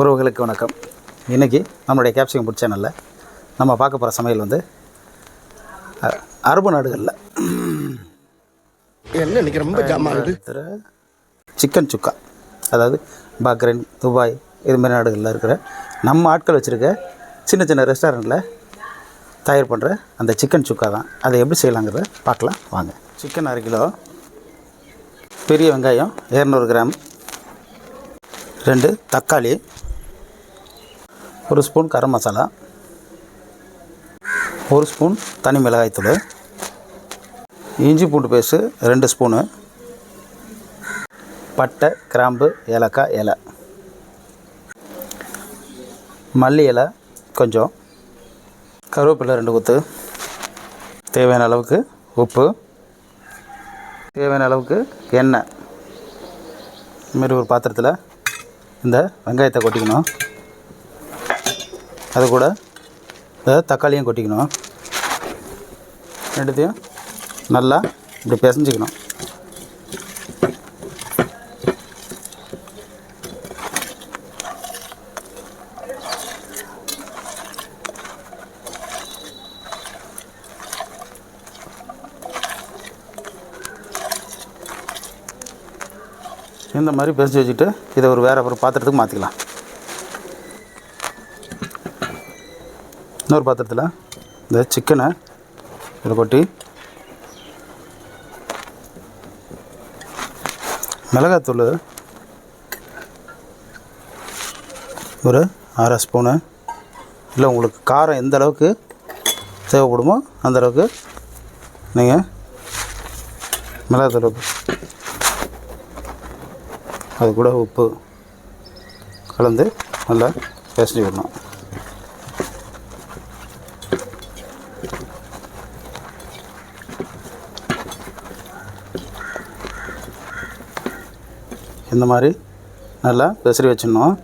உறவுகளுக்கு வணக்கம். இன்றைக்கி நம்மளுடைய கேப்சிகம் புட் சேனலில் நம்ம பார்க்க போகிற சமையல் வந்து அரபு நாடுகளில். என்ன ரொம்ப சிக்கன் சுக்கா. அதாவது பக்ரைன் துபாய் இது மாதிரி நாடுகளில் இருக்கிற நம்ம ஆட்கள் வச்சுருக்க சின்ன சின்ன ரெஸ்டாரண்ட்டில் தயார் பண்ணுற அந்த சிக்கன் சுக்கா தான். அதை எப்படி செய்யலாங்கிறத பார்க்கலாம். வாங்க. சிக்கன் அரை கிலோ பெரிய வெங்காயம் இரநூறு கிராம் ரெண்டு தக்காளி ஒரு ஸ்பூன் கரம் மசாலா ஒரு ஸ்பூன் தனி மிளகாய்த்தூள் இஞ்சி பூண்டு பேஸ்ட்டு ரெண்டு ஸ்பூனு பட்டை கிராம்பு ஏலக்காய் இலை மல்லி இலை கொஞ்சம் கருவேப்பிலை ரெண்டு குத்து தேவையான அளவுக்கு உப்பு தேவையான அளவுக்கு எண்ணெய். இதுமாரி ஒரு பாத்திரத்தில் இந்த வெங்காயத்தை கொட்டிக்கணும். அது கூட இந்த தக்காளியும் கொட்டிக்கணும். ரெண்டுத்தையும் நல்லா இப்படி பிசைஞ்சிக்கணும். இந்த மாதிரி பிசைஞ்சு வச்சுட்டு இதை ஒரு வேறு ஒரு பாத்திரத்துக்கு மாற்றிக்கலாம் இன்னொரு பாத்திரத்தில் இந்த சிக்கனை இதில் கொட்டி மிளகாத்தூள் ஒரு அரை ஸ்பூனு இல்லை உங்களுக்கு காரம் எந்த அளவுக்கு தேவைப்படுமோ அந்த அளவுக்கு நீங்கள் மிளகாத்தூள் அது கூட உப்பு கலந்து நல்லா பேசஞ்சு விடணும் இந்த மாதிரி நல்லா பெசரி வச்சிடணும்.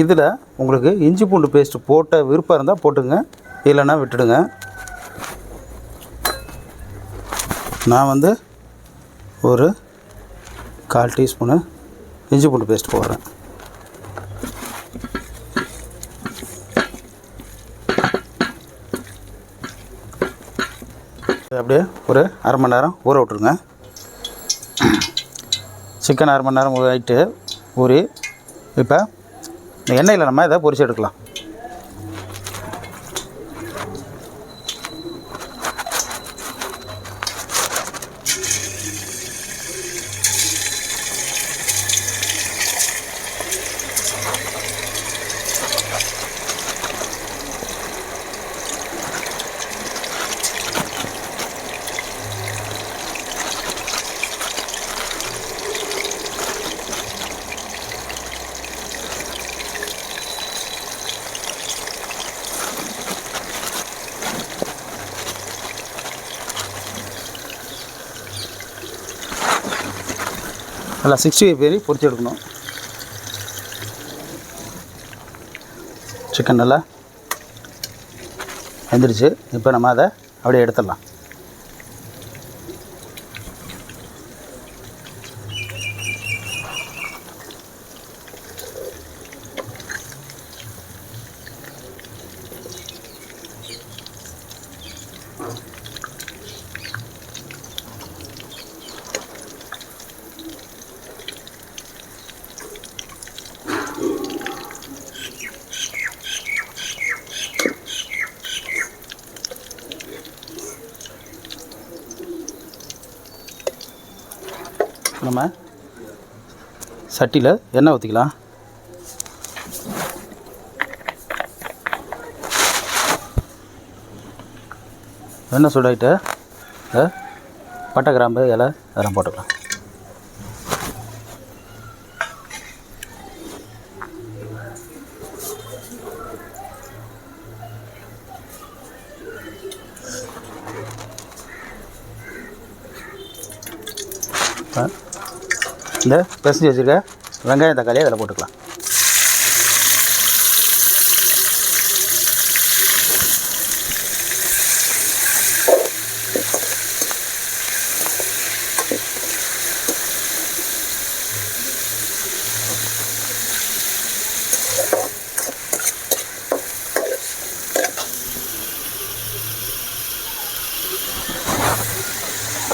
இதில் உங்களுக்கு இஞ்சி பூண்டு பேஸ்ட்டு போட்ட விருப்பம் இருந்தால் போட்டுங்க இல்லைன்னா விட்டுடுங்க. நான் வந்து ஒரு கால் டீஸ்பூனு இஞ்சி பூண்டு பேஸ்ட் போடுறேன். அப்படியே ஒரு அரை மணி நேரம் ஊற விட்ருங்க சிக்கன் அரை மணி நேரம் ஊறிட்டு ஊறி இப்போ எண்ணெயில் நம்ம இதை பொரிச்சு எடுக்கலாம். நல்லா சிக்ஸ்டி ஃபைவ் பேரி பொறிச்சு எடுக்கணும். சிக்கன் நல்லா வெந்துருச்சு. இப்போ நம்ம அதை அப்படியே எடுத்துடலாம். நம்ம சட்டியில் எண்ணெய் ஊற்றிக்கலாம் எண்ணெய் சூடாயிட்டு இந்த பட்டை கிராம்பு இலை அதெல்லாம் போட்டுக்கலாம். இந்த பிசைஞ்சு வச்சுருக்க வெங்காயம் தக்காளி அதில் போட்டுக்கலாம்.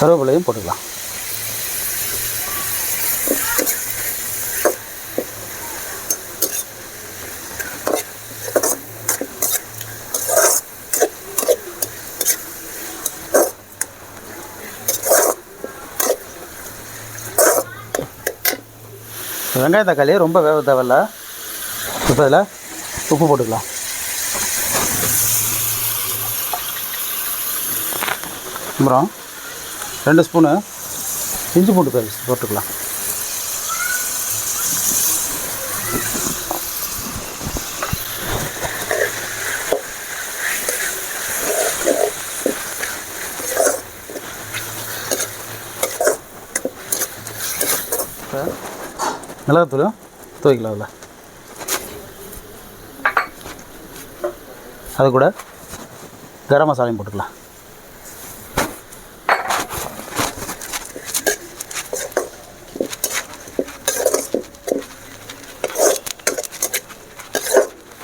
கருவேப்பிலையும் போட்டுக்கலாம். வெங்காய தக்காளி ரொம்ப வேக தேவையில்ல. இப்போ அதில் உப்பு போட்டுக்கலாம். அப்புறம் ரெண்டு ஸ்பூனு இஞ்சி பூண்டு பேஸ்ட் போட்டுக்கலாம். மிளகாத்தூளும் துவைக்கலாம் அதில். அது கூட கரம் மசாலையும் போட்டுக்கலாம்.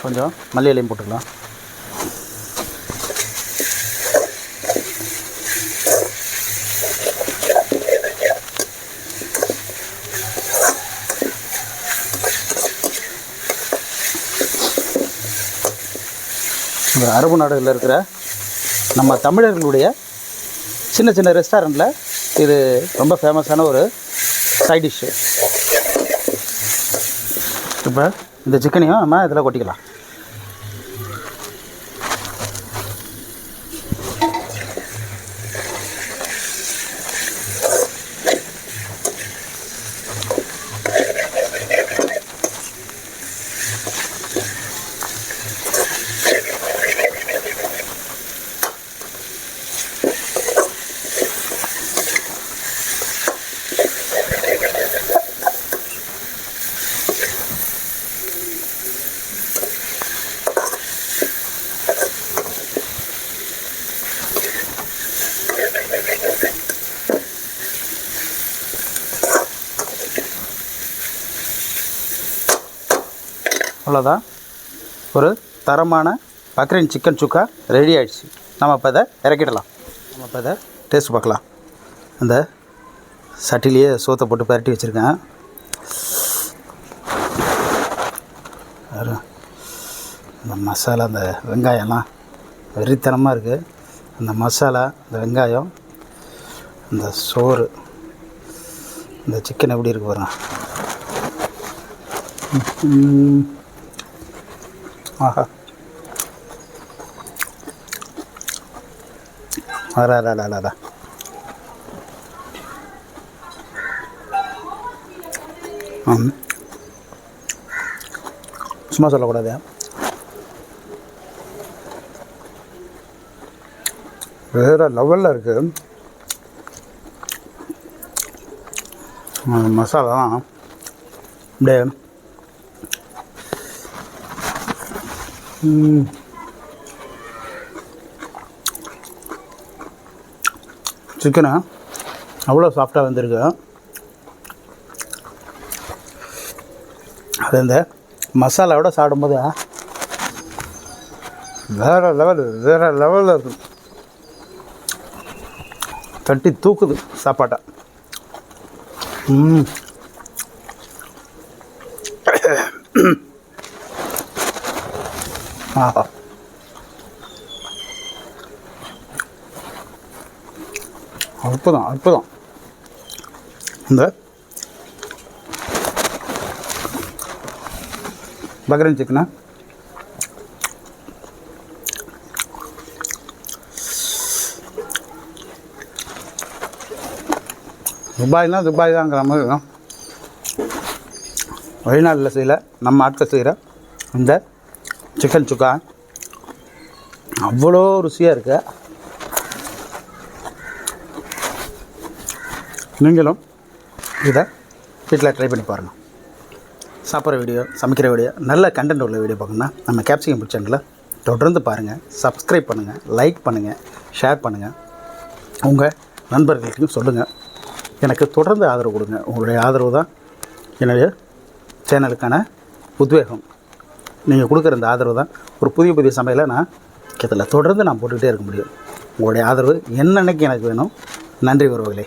கொஞ்சம் மல்லி இலையும் போட்டுக்கலாம். இந்த அரபு நாடுகளில் இருக்கிற நம்ம தமிழர்களுடைய சின்ன சின்ன ரெஸ்டாரண்ட்டில் இது ரொம்ப ஃபேமஸான ஒரு சைட் டிஷ்ஷு இப்போ இந்த சிக்கனையும் நம்ம இதில் கொட்டிக்கலாம். அவ்வளோதான் ஒரு தரமான பக்ரீன் சிக்கன் சுக்கா ரெடி ஆகிடுச்சு நம்ம இப்போ இதை இறக்கிடலாம். நம்ம இப்போ இதை டேஸ்ட் பார்க்கலாம். அந்த சட்டிலேயே சோத்தை போட்டு பரட்டி வச்சுருக்கேன். அந்த இந்த மசாலா அந்த வெங்காயம்லாம் வெறித்தனமாக இருக்குது அந்த மசாலா இந்த வெங்காயம் இந்த சோறு இந்த சிக்கன் எப்படி இருக்கு பாருங்கள் ஆஹா. அடாடாடாடா சும்மா சொல்லக்கூடாது. வேறு லெவலில் இருக்குது மசாலாலாம் அப்படியே சிக்கனு அவ்வளோ சாஃப்டாக வந்திருக்கு. அது இந்த மசாலாவோட சாப்பிடும்போது வேறு லெவல் வேறு லெவலில் இருக்கும் தட்டி தூக்குது சாப்பாட்டை. ம். ஆஹா அற்புதம் அற்புதம். இந்த பக்ரீன் சிக்கனா. துபாய்னா துபாய் தாங்கிற மாதிரி இருக்கும் வெளிநாட்டில் செய்யலை நம்ம ஆட்கள் செய்கிற இந்த சிக்கன் சுக்கா. அவ்வளோ ருசியாக இருக்கு. நீங்களும் இதை வீட்டில் ட்ரை பண்ணி பாருங்கள் சாப்பிட்ற வீடியோ சமைக்கிற வீடியோ நல்ல கண்டென்ட் உள்ள வீடியோ பார்க்கணுன்னா நம்ம கேப்சிகம் பிடிச்ச சேனலில் தொடர்ந்து பாருங்கள் சப்ஸ்கிரைப் பண்ணுங்கள் லைக் பண்ணுங்கள் ஷேர் பண்ணுங்கள் உங்கள் நண்பர்களுக்கும் சொல்லுங்கள் எனக்கு தொடர்ந்து ஆதரவு கொடுங்க. உங்களுடைய ஆதரவு தான் என்னுடைய சேனலுக்கான உத்வேகம். நீங்கள் கொடுக்குற இந்த ஆதரவு தான். ஒரு புதிய புதிய சமையலை நான் இதில் தொடர்ந்து நான் போட்டுக்கிட்டே இருக்க முடியும். உங்களுடைய ஆதரவு என்னன்னைக்கு எனக்கு வேணும். நன்றி உறவுகளே.